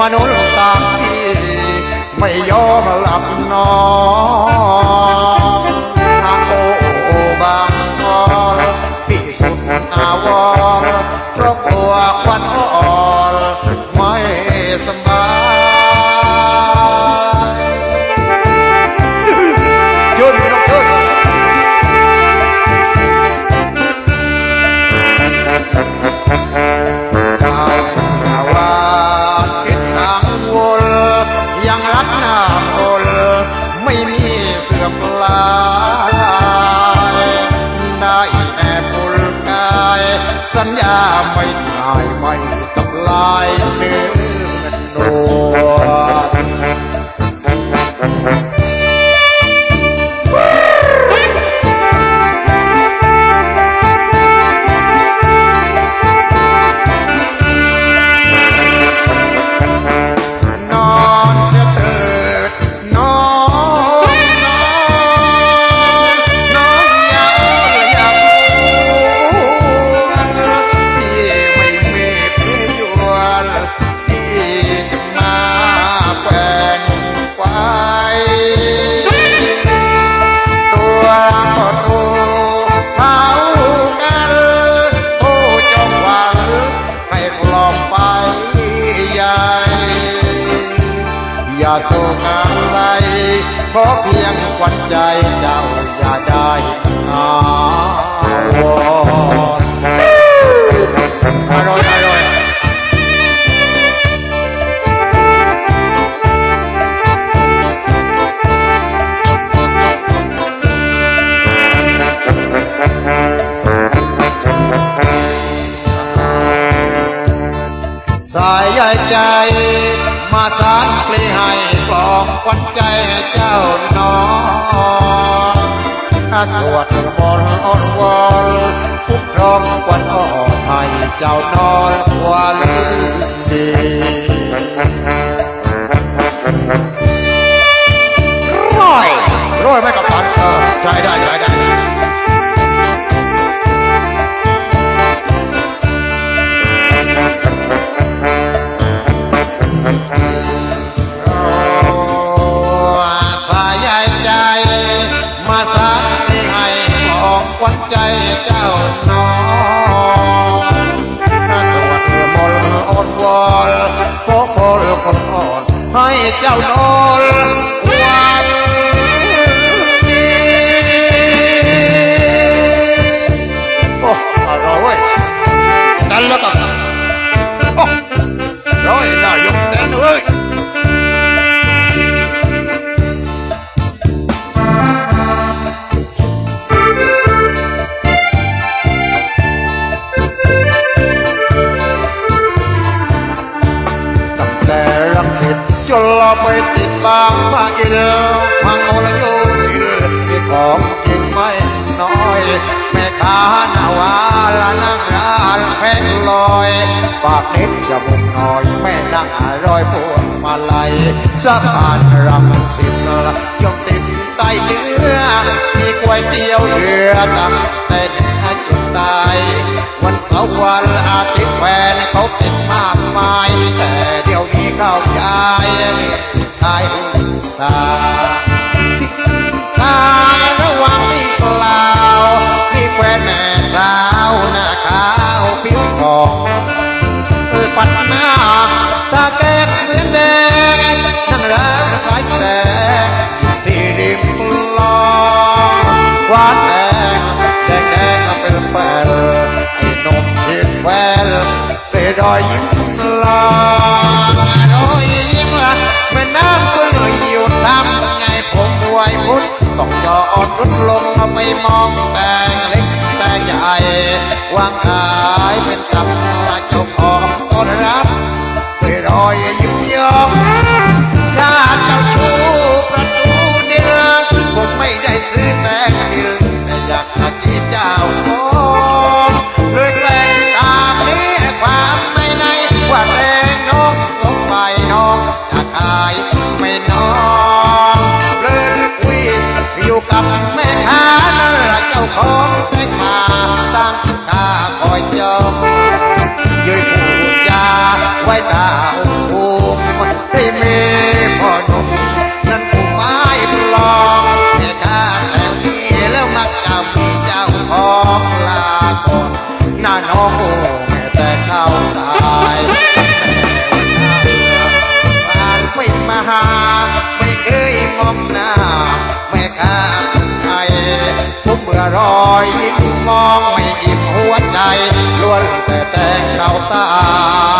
มนุษย์ตาพี่ไม่ยอมหลับนอนโอโอบางอพี่สุดอาวรราะ โศกอะไรขอเพียงควันใจเจ้าอย่าได้อาวรณ์อร่อยอร่อยสายใจ มาสารเพลให้ปลองควันใจเจ้าน้องอาสวดมนต์อ้อนวอนคุ้มครองควันอ่อนให้เจ้านอนควัน ใจ ไปติดบางพระอินพังโอละโยอินมีของกินไม่น้อยแม่ค้าหน้าหวานละนั่งร้านแพงลอยปากนิดจมูกน้อยแม่นั่งอร่อยพวงมาลัยสะพานรังสิตละยกติดใต้เนื้อมีก๋วยเตี๋ยวเรือตั้งแต่เด็กจนตายวันเสาร์วันอาทิตย์แฟนเขาติดมากมายแต่เดี๋ยวนี้เข้าใจายตาตาระวังที่กล่าวมีแฟนแม่สาวหน้าขาวผิวทองเออปัดหน้าตาแก้มเสียแดงนั่งร้านขายแตงที่ริมคลองหวานแดงแดงแดงเป็นแฟนไอ้นมเชียนแฟนเป็นรอยยิ้ม ต้องจอดลงเอาไปมองแต่งเล็กแต่ใหญ่วางขายเป็นกับเจ้าของต้นรัก องโอ้แม่แต่เข้าตายผ่านไม่มาหา ไม่เคยมองหน้าไม่ค้าใครผมเบื่อรอยยิ้มมองไม่อิ่มหัวใจล้วนแต่แต่เข้าตาย